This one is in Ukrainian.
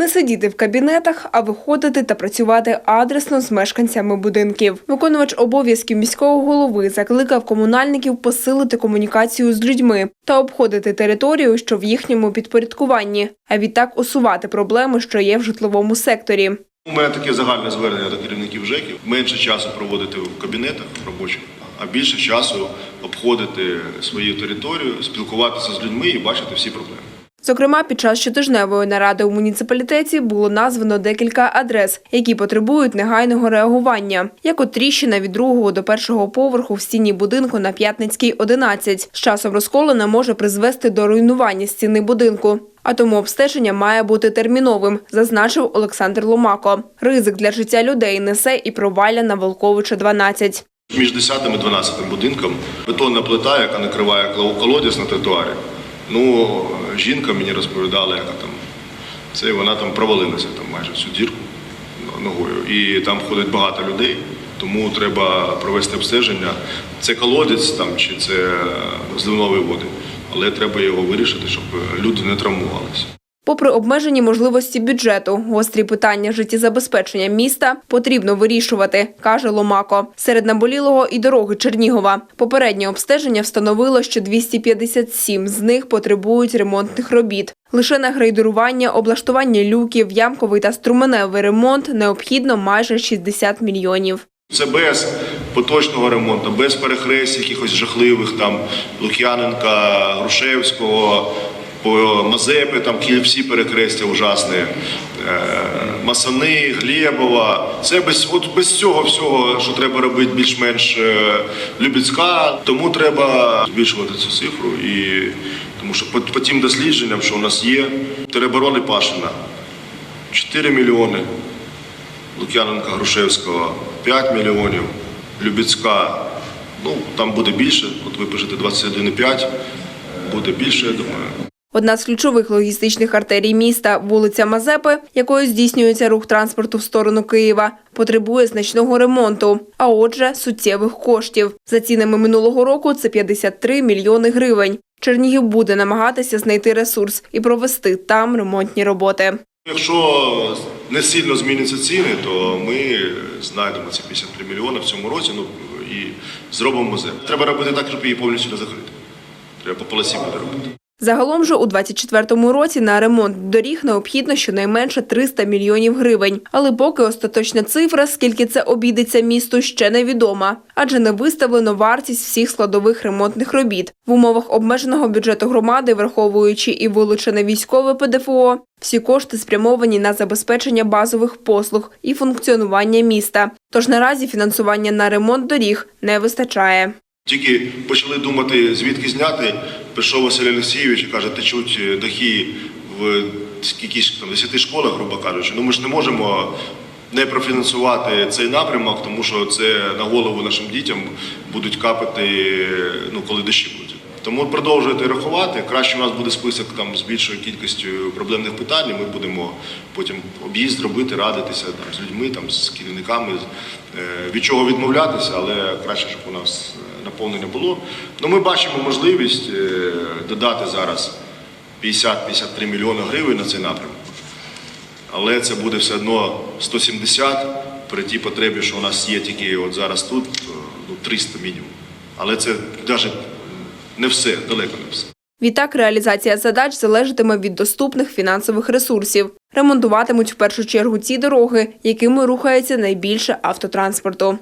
Не сидіти в кабінетах, а виходити та працювати адресно з мешканцями будинків. Виконувач обов'язків міського голови закликав комунальників посилити комунікацію з людьми та обходити територію, що в їхньому підпорядкуванні, а відтак усувати проблеми, що є в житловому секторі. У мене таке загальне звернення до керівників ЖЕКів. Менше часу проводити в кабінетах робочих, а більше часу обходити свою територію, спілкуватися з людьми і бачити всі проблеми. Зокрема, під час щотижневої наради у муніципалітеті було названо декілька адрес, які потребують негайного реагування, як от тріщина від другого до першого поверху в стіні будинку на П'ятницькій 11. З часом розколена може призвести до руйнування стіни будинку. А тому обстеження має бути терміновим, зазначив Олександр Ломако. Ризик для життя людей несе і провалля на Волковича 12. Між 10 і 12 будинком бетонна плита, яка накриває колодязь на тротуарі. Ну, жінка мені розповідала, яка там це вона там провалилася там майже всю дірку ногою. І там ходить багато людей, тому треба провести обстеження. Це колодець там чи це зливнові води, але треба його вирішити, щоб люди не травмувалися. Попри обмежені можливості бюджету, гострі питання життєзабезпечення міста потрібно вирішувати, каже Ломако. Серед наболілого і дороги Чернігова. Попереднє обстеження встановило, що 257 з них потребують ремонтних робіт. Лише на грейдерування, облаштування люків, ямковий та струменевий ремонт необхідно майже 60 мільйонів. Це без поточного ремонту, без перехрест якихось жахливих там Лук'яненка, Грушевського, по Мазепи, там всі перехрестя ужасні, е, Масани, Глєбова. Це без, от без цього всього, що треба робити більш-менш е, Любіцька. Тому треба збільшувати цю цифру. І, тому що по, по тим дослідженням, що у нас є, Тереборони Пашина 4 мільйони. Лук'яненка Грушевського 5 мільйонів, Любіцька, ну там буде більше, от ви пишете 21,5, буде більше, я думаю. Одна з ключових логістичних артерій міста, вулиця Мазепи, якою здійснюється рух транспорту в сторону Києва, потребує значного ремонту, а отже, суттєвих коштів. За цінами минулого року це 53 мільйони гривень. Чернігів буде намагатися знайти ресурс і провести там ремонтні роботи. Якщо не сильно зміняться ціни, то ми знайдемо ці 53 мільйони в цьому році ну, і зробимо музей. Треба робити так, щоб її повністю не закрити. Треба по полосі буде робити. Загалом же у 24-му році на ремонт доріг необхідно щонайменше 300 мільйонів гривень. Але поки остаточна цифра, скільки це обійдеться місту, ще невідома, адже не виставлено вартість всіх складових ремонтних робіт. В умовах обмеженого бюджету громади, враховуючи і вилучене військове ПДФО, всі кошти спрямовані на забезпечення базових послуг і функціонування міста. Тож наразі фінансування на ремонт доріг не вистачає. Тільки почали думати, звідки зняти, прийшов Василь Олексійович і каже, течуть дахи в якісь там 10 школах, грубо кажучи. Ну ми ж не можемо не профінансувати цей напрямок, тому що це на голову нашим дітям будуть капати, ну коли дощі будуть. Тому продовжуйте рахувати. Краще у нас буде список там з більшою кількістю проблемних питань. Ми будемо потім об'їзд робити, радитися там з людьми, там з керівниками, е, від чого відмовлятися, але краще, щоб у нас е, наповнення було. Ну ми бачимо можливість е, додати зараз 50-53 мільйони гривень на цей напрямок. Але це буде все одно 170 при тій потребі, що у нас є тільки от зараз тут, е, ну 300 мінімум. Але це навіть не все, далеко не все. Відтак, реалізація задач залежатиме від доступних фінансових ресурсів. Ремонтуватимуть в першу чергу ті дороги, якими рухається найбільше автотранспорту.